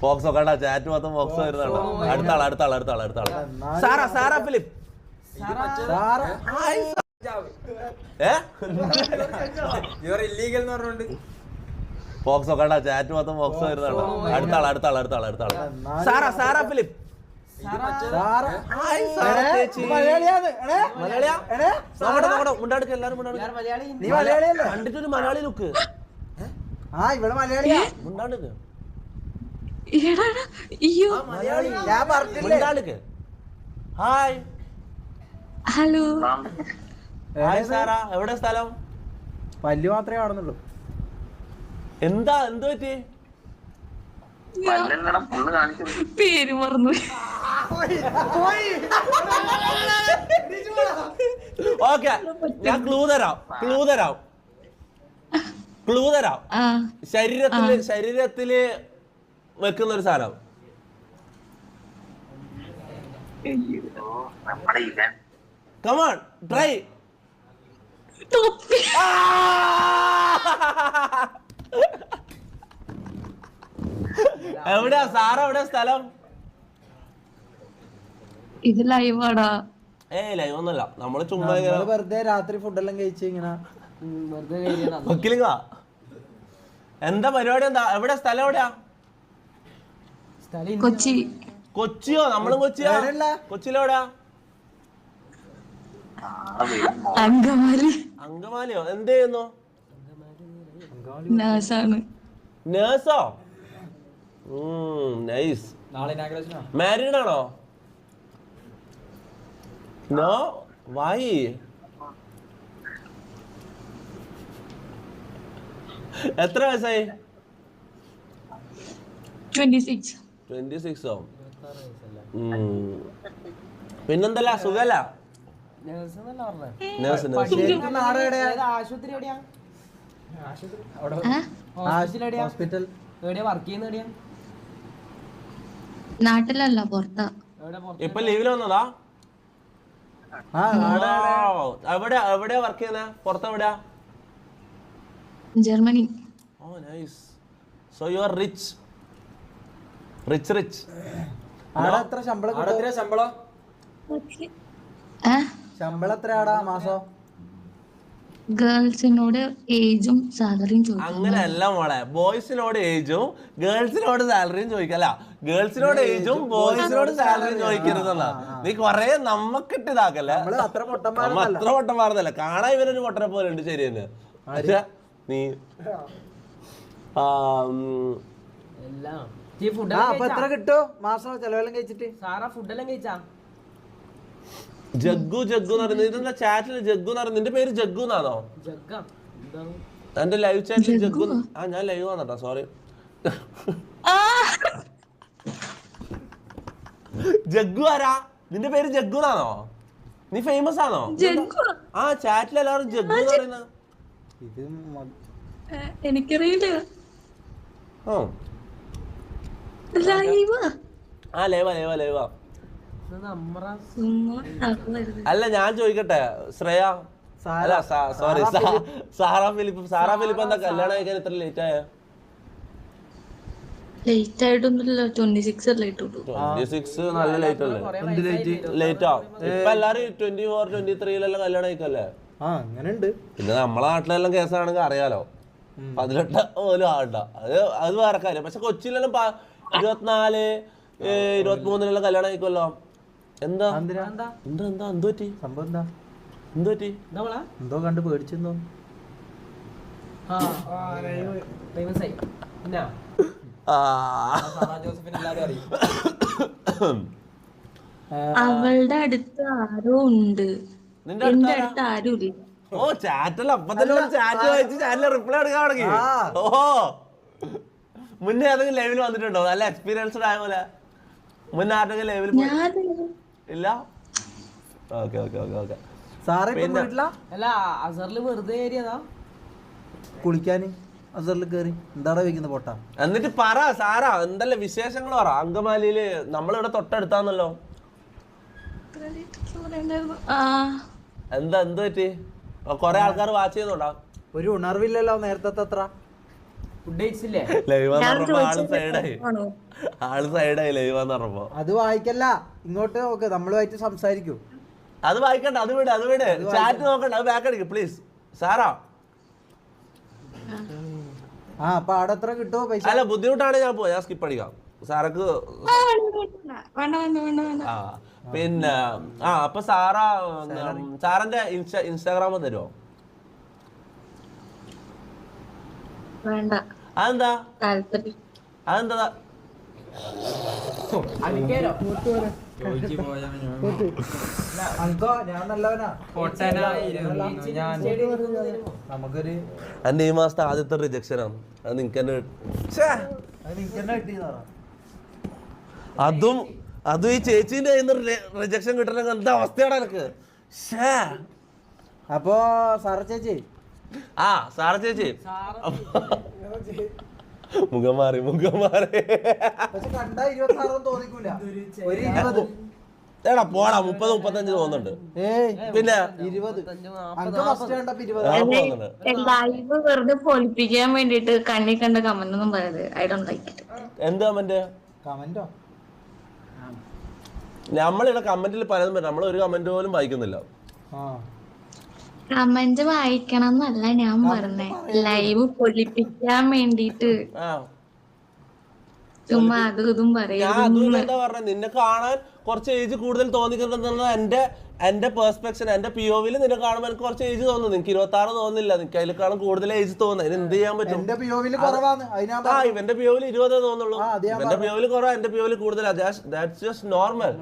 ഫോക്സോ കണ്ട ചാറ്റ് മൊത്തം ഫോക്സോ വരുന്നുണ്ടോ അടുത്ത ആൾ അടുത്ത ആൾ അടുത്ത ആൾ അടുത്ത ആൾ സാറാ സാറാ ഫിലിപ്പ് ഫോക്സോ കണ്ട ചാറ്റ് മൊത്തം ഫോക്സോ വരുന്നുണ്ടോ അടുത്ത ആൾ അടുത്ത ആൾ അടുത്ത ആൾ അടുത്ത ആൾ സാറാ സാറാ ഫിലിപ്പ് മലയാളി നീ മലയാളിയല്ലേ കണ്ടിട്ടൊരു മലയാളി ലുക്ക്. ആ ഇവിടെ മലയാളിയാ. മുണ്ടാടുക്ക് എടാ എടാ, അയ്യോ മലയാളി ഞാൻ പറഞ്ഞില്ലേ മുണ്ടാടുക്ക് ഹായ്. ഹലോ. ഹായ് സാറാ. എവിടെ സ്ഥലം? പല്ല് മാത്രമേ കാണുന്നുള്ളൂ. എന്താ എന്ത് പറ്റി? പേര് മറന്നു. ഓക്കെ. ഞാൻ ക്ലൂ തരാം. ക്ലൂ തരാം. ക്ലൂ തരാം. ആ. ശരീരത്തിൽ ശരീരത്തിൽ വെക്കുന്ന ഒരു സാധനം കമോൺ ട്രൈ എവിടെ എവിടെയാ സാറ എവിടെ സ്ഥലം? ഇത് ലൈവാടാ ഏ ലൈവ് ഒന്നുമല്ല. നമ്മൾ ചുമ്മാ വെറുതെ രാത്രി ഫുഡെല്ലാം കഴിച്ച് ഇങ്ങനെ വെറുതെ എന്താ പരിപാടി? എന്താ എവിടെ സ്ഥലം എവിടെയാ? കൊച്ചി. കൊച്ചിയോ? നമ്മളും കൊച്ചിയാ? കൊച്ചിയിലോടാ അങ്കമാലി. അങ്കമാലിയോ? എന്ത് ചെയ്യുന്നു? നേഴ്സോ? നൈസ് മാരീഡ് ആണോ? നോ വൈ എത്ര വയസ്സായി? ട്വന്റി സിക്സ് ട്വന്റി സിക്സോ പിന്നെന്തല്ല? സുഖല്ല? ആശുപത്രി എവിടെയാ? ഹോസ്പിറ്റൽ എവിടെയാ? വർക്ക് ചെയ്യുന്ന എവിടെയാ? നാട്ടിലല്ല പുറത്താ. എവിടെ പുറത്ത്? ഇപ്പൊ ലീവിൽ വന്നതാ? ആ എവിടെയാ എവിടെയാ വർക്ക് ചെയ്യുന്നേ? പുറത്തെവിടെയാ Germany. Oh nice so you are rich rich rich ആടെ എത്ര ശമ്പളം അവിടെ കിട്ടും എത്രയാ ശമ്പളം? ഏ? ശമ്പളം എത്രയാടാ മാസം? ഗേൾസിനോട് ഏജും സാലറിയും ചോദിക്കും. അങ്ങനെയല്ല മോളെ. ബോയ്സിനോട് ഏജും ഗേൾസിനോട് സാലറിയും ചോദിക്കല്ല ഗേൾസിനോട് ഏജും ബോയ്സിനോട് സാലറിയും ചോദിക്കരുതെന്നാ. നീ കൊറേ നമ്മക്കിട്ട് ഇതാക്കല്ലേ നമ്മൾ അത്ര പൊട്ടന്മാർന്നല്ല കാണാൻ ഇവരൊരു പൊട്ടനെ പോലെ ഉണ്ട് ശരി തന്നെ നീ. എത്ര കിട്ടോ? മാസം ചെലവെല്ലാം കഴിച്ചിട്ട്. സാറാ ഫുഡെല്ലാം കഴിച്ചാ? ജഗ്ഗു ജഗ്ഗു എന്ന് പറയുന്നത് ഇതെന്താ ചാറ്റിൽ ജഗ്ഗു എന്ന് പറയുന്നത്? നിന്റെ പേര് ജഗ്ഗു എന്നാണോ? എന്റെ ലൈവ് ചാറ്റിൽ ജഗ്ഗു ആ ഞാൻ ലൈവ് ആണോ സോറി ജഗ്ഗു ആരാ? നിന്റെ പേര് ജഗ്ഗു എന്നാണോ? നീ ഫേമസ് ആണോ? ജഗ്ഗു. ആ ചാറ്റിൽ എല്ലാവരും ജഗ്ഗു എന്ന് പറയുന്നത്. ഇത് എനിക്കറിയില്ല. ലൈവാ ആ ലൈവാ ലൈവാ ലൈവാ. അല്ല ഞാൻ ചോദിക്കട്ടെ ശ്രേയ? അല്ല സോറി സാറാ ഫിലിപ്പ് സാറാ ഫിലിപ്പ് എന്താ കല്യാണം കഴിക്കാൻ ഇത്ര ലേറ്റ് ആയ? ലേറ്റ് ആയിട്ടൊന്നുമില്ല ട്വന്റി സിക്സ് അല്ലേ ഇട്ടുള്ളൂ. ട്വന്റി സിക്സ് നല്ല ലേറ്റ് അല്ലേ? ഇപ്പൊ എല്ലാരും ട്വന്റി ഫോർ ട്വന്റി ത്രീയിലെല്ലാം കല്യാണം കഴിക്കല്ലേ? ആ അങ്ങനെ ഉണ്ട് പിന്നെ നമ്മളെ നാട്ടിലെല്ലാം കേസാണെങ്കിൽ അറിയാലോ. പതിനെട്ട് പോലും ആവണ്ട. അത് അത് വേറെ കാര്യം. പക്ഷെ കൊച്ചിയിലെല്ലാം ഇരുപത്തിനാല് ഏ, ഇരുപത്തിമൂന്നിലെല്ലാം കല്യാണം ആയിക്കുമല്ലോ എന്താ? എന്താ? എന്താ എന്താ എന്ത് പറ്റി? സംഭവം എന്താ? എന്ത് പറ്റി? എന്താ കണ്ട് പേടിച്ചെന്നോ അവളുടെ അടുത്ത് ആരോ ഉണ്ട്. നിന്റെ എന്റെ? അടുത്ത് ആരും ഇല്ല ഓ ചാറ്റല്ല അപ്പൊ തന്നെ ചാറ്റ് വായിച്ച് ചാറ്റിലെ റിപ്ലൈ എടുക്കാൻ തുടങ്ങി. ആ. ഓ മുന്നേ ഏതെങ്കിലും ലൈവിൽ വന്നിട്ടുണ്ടോ? നല്ല എക്സ്പീരിയൻസ്ഡ് ആയ പോലെ. മുന്നേ ആരുടെങ്കിലും ലൈവിൽ ഇല്ല? ഓക്കെ ഓക്കെ ഓക്കെ ഓക്കെ സാറേ അല്ല അസറിൽ വെറുതെ ഏരിയതാ കുളിക്കാന്? അസറിൽ കയറി എന്താടാ വെക്കുന്ന പൊട്ട. എന്നിട്ട് പറ സാറാ എന്തല്ല വിശേഷങ്ങൾ പറ? അങ്കമാലിയിൽ നമ്മളിവിടെ തൊട്ടടുത്താന്നല്ലോ. ആ. എന്താ എന്ത് പറ്റി? കൊറേ ആൾക്കാർ വാച്ച് ചെയ്യുന്നുണ്ടോ? ഒരു ഉണർവില്ലല്ലോ നേരത്തെ അത്ര ലൈവ് ആൾ സൈഡായി? ആൾ സൈഡായി ലൈവ് പറഞ്ഞപ്പോ. അത് വായിക്കല്ല. ഇങ്ങോട്ട് നോക്ക് നമ്മളുമായിട്ട് സംസാരിക്കൂ. അത് വായിക്കണ്ട അത് വിട് അത് വിട്. ചാറ്റ് നോക്കണ്ട അത് ബാക്ക് അടിക്കും പ്ലീസ് സാറാ. ആ അപ്പൊ അവിടെ എത്ര കിട്ടുമോ പൈസ? അല്ല ബുദ്ധിമുട്ടാണ് ഞാൻ പോയി ഞാൻ സ്കിപ്പ് അടിക്കാം. സാറക്ക് ആ, വേണ്ട, വേണ്ട, വേണ്ട. വേണ്ട വേണ്ട വേണ്ട ആ പിന്നെ ആ അപ്പൊ സാറാ സാറിന്റെ ഇൻസ്റ്റാ ഇൻസ്റ്റാഗ്രാം തരുമോ വേണ്ട. അതെന്താ? അതെന്താ? എന്റെ ഈ മാസത്തെ ആദ്യത്തെ റിജക്ഷൻ ആണ്. അത് നിനക്ക് തന്നെ അത് അതും അതും ഈ ചേച്ചിന്റെ കയ്യിൽ നിന്ന് റിജക്ഷൻ കിട്ടണമെങ്കിൽ എന്താ അവസ്ഥയാണ് എനിക്ക് അപ്പോ സാറ ചേച്ചി ആ സാറ ചേച്ചി. മുഖം മാറി മുഖം മാറി. എടാ പോടാ മുപ്പത് മുപ്പത്തഞ്ച് തോന്നുന്നുണ്ട്. ഏയ് പിന്നെ ലൈവ് വെറുതെ പൊളിപ്പിക്കാൻ വേണ്ടിട്ട് കണ്ണി കണ്ട കമന്റ് ഒന്നും പറയരുത്. ഐ ഡോണ്ട് ലൈക്ക് ഇറ്റ് എന്ത് കമന്റ് കമന്റോ? നമ്മളിവിടെ കമന്റിൽ പലതും നമ്മൾ ഒരു കമന്റ് പോലും വായിക്കുന്നില്ല. ആ. കമന്റ് വായിക്കണം എന്നല്ല ഞാൻ പറഞ്ഞേ. ലൈവ് പൊളിപ്പിക്കാൻ വേണ്ടിട്ട്. ചുമ്മാ അതും ഇതും ഞാൻ പറയും നിന്നെ കാണാൻ കുറച്ച് ഏജ് കൂടുതൽ തോന്നിക്കുന്നുണ്ടെന്നുള്ളത് എന്റെ എന്റെ പെർസ്പെക്ഷൻ എന്റെ പി ഒ നിന്നെ കാണുമ്പോൾ എനിക്ക് കുറച്ച് ഏജ് തോന്നുന്നു. നിനക്ക് ഇരുപത്തി ആറ് തോന്നുന്നില്ല. നിനക്ക് അതിലേക്കാളും കൂടുതൽ ഏജ് തോന്നുന്നു. അതിന് എന്ത് ചെയ്യാൻ പറ്റും? എന്റെ കുറവാണ്. അതിനാ ആ ഇവന്റെ പി ഒ വിൽ ഇരുപതേ തോന്നുള്ളൂ. എന്റെ പി ഒ വിൽ കുറവാ എന്റെ പി ഒ കൂടുതൽ കൂടുതലാ. That's just normal